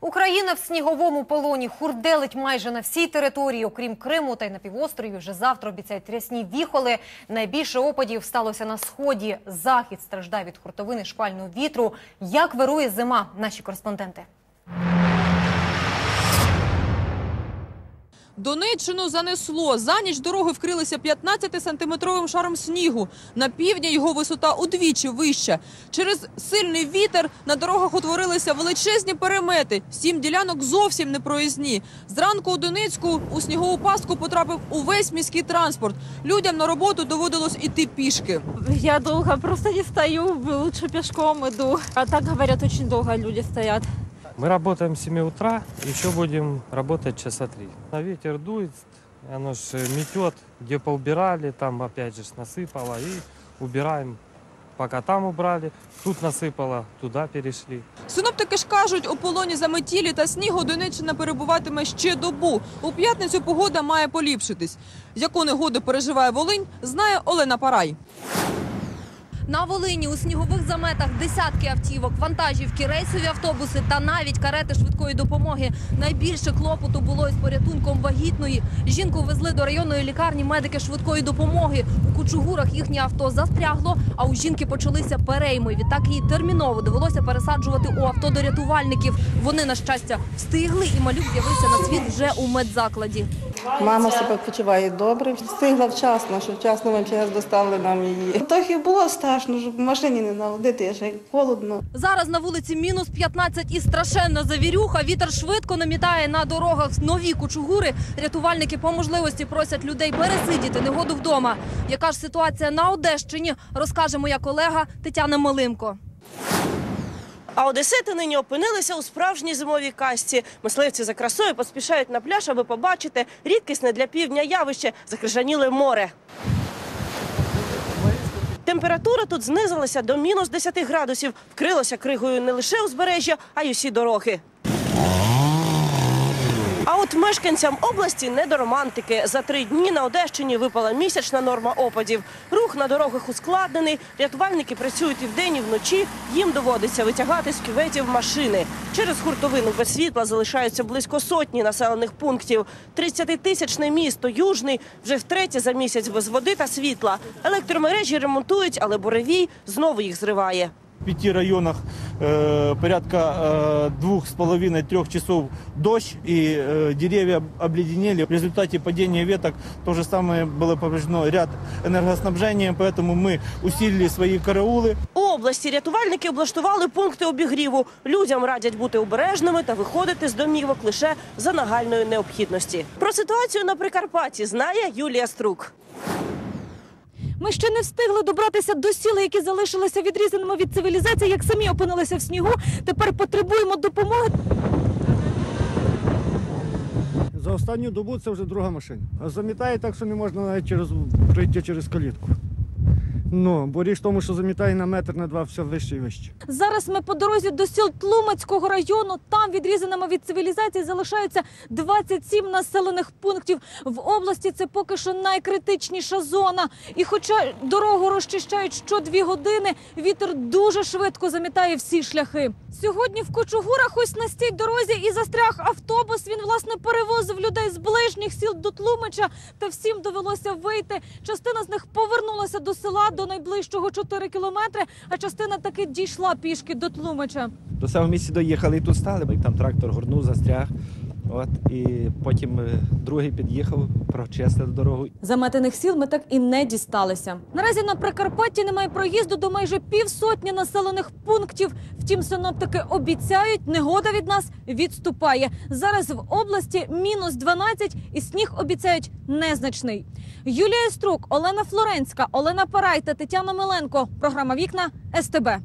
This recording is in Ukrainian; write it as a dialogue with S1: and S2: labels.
S1: Україна в сніговому полоні хурделить майже на всій території, окрім Криму та й на півострові. Вже завтра обіцяють рясні віхоли. Найбільше опадів сталося на сході. Захід страждає від хуртовини шквального вітру. Як вирує зима? Наші кореспонденти.
S2: Донеччину занесло. За ніч дороги вкрилися 15-сантиметровим шаром снігу. На півдні його висота удвічі вища. Через сильний вітер на дорогах утворилися величезні перемети. Сім ділянок зовсім не проїзні. Зранку у Донецьку у снігову пастку потрапив увесь міський транспорт. Людям на роботу доводилось іти пішки.
S3: Я долго просто не стою, лучше пешком иду. А так говорят, очень долго люди стоят.
S4: Мы работаем с 7 утра, еще будем работать часа три. На ветер дует, оно же метет, где поубирали, там опять же ж насыпало и убираем. Пока там убрали, тут насыпало, туда перешли.
S2: Синоптики ж кажуть, у полоні заметілі та снігу Донеччина перебуватиме ще добу. У п'ятницю погода має поліпшитись. Яку негоду переживає Волинь, знає Олена Парай.
S5: На Волині у снігових заметах десятки автівок, вантажівки, рейсові автобуси та навіть карети швидкої допомоги. Найбільше клопоту було із порятунком вагітної. Жінку везли до районної лікарні медики швидкої допомоги. У кучугурах їхнє авто застрягло, а у жінки почалися перейми. Відтак її терміново довелося пересаджувати у авто до рятувальників. Вони, на щастя, встигли, і малюк з'явився на світ вже у медзакладі.
S6: Мама себе почуває добре, встигла вчасно, що вчасно МЧС доставили нам її. Трохи було страшно, щоб в машині не наводити, ще холодно.
S5: Зараз на вулиці мінус 15 і страшенна завірюха. Вітер швидко намітає на дорогах нові кучугури. Рятувальники по можливості просять людей пересидіти негоду вдома. Яка ж ситуація на Одещині, розкаже моя колега Тетяна Малинко.
S7: А одесити нині опинилися у справжній зимовій касті. Мисливці за красою поспішають на пляж, аби побачити рідкісне для півдня явище закрижаніле море. Температура тут знизилася до мінус 10 градусів. Вкрилося кригою не лише узбережжя, а й усі дороги. От мешканцям області не до романтики. За три дні на Одещині випала місячна норма опадів. Рух на дорогах ускладнений. Рятувальники працюють і вдень, і вночі. Їм доводиться витягати з кюветів машини. Через хуртовину без світла залишаються близько сотні населених пунктів. 30-тисячне місто Южний вже втретє за місяць без води та світла. Електромережі ремонтують, але буревій знову їх зриває.
S8: В пяти районах э, порядка э, двух с половиной трех часов дождь и э, деревья обледенели. В результате падения веток то же самое было повреждено ряд энергоснабжения, поэтому мы усилили свои караулы.
S7: У області рятувальники облаштували пункти обігріву. Людям радять бути обережними та виходити з домівок лише за нагальної необхідності. Про ситуацію на Прикарпатті знає Юлія Струк.
S3: Ми ще не встигли добратися до сіл, які залишилися відрізаними від цивілізації, як самі опинилися в снігу. Тепер потребуємо допомоги.
S9: За останню добу це вже друга машина. Замітає так, що не можна навіть через, пройти через калітку. Ну, бо річ в тому, що замітає на метр на два все вище і вище.
S3: Зараз ми по дорозі до сіл Тлумацького району. Там відрізаними від цивілізації залишаються 27 населених пунктів. В області це поки що найкритичніша зона. І хоча дорогу розчищають що дві години, вітер дуже швидко замітає всі шляхи. Сьогодні в Кочугурах ось на стій дорозі і застряг автобус. Він власне перевозив людей з ближніх сіл до Тлумача. Та всім довелося вийти. Частина з них повернулася до села до найближчого 4 кілометри, а частина таки дійшла пішки до Тлумача.
S10: До самого місця доїхали і тут стали, бо там трактор горнув, застряг. От, і потім е, другий під'їхав, прочистив дорогу.
S3: Заметених сіл ми так і не дісталися. Наразі на Прикарпатті немає проїзду до майже півсотні населених пунктів. Втім, синоптики обіцяють, негода від нас відступає. Зараз в області мінус 12 і сніг обіцяють незначний. Юлія Струк, Олена Флоренська, Олена Парай та Тетяна Миленко. Програма Вікна СТБ.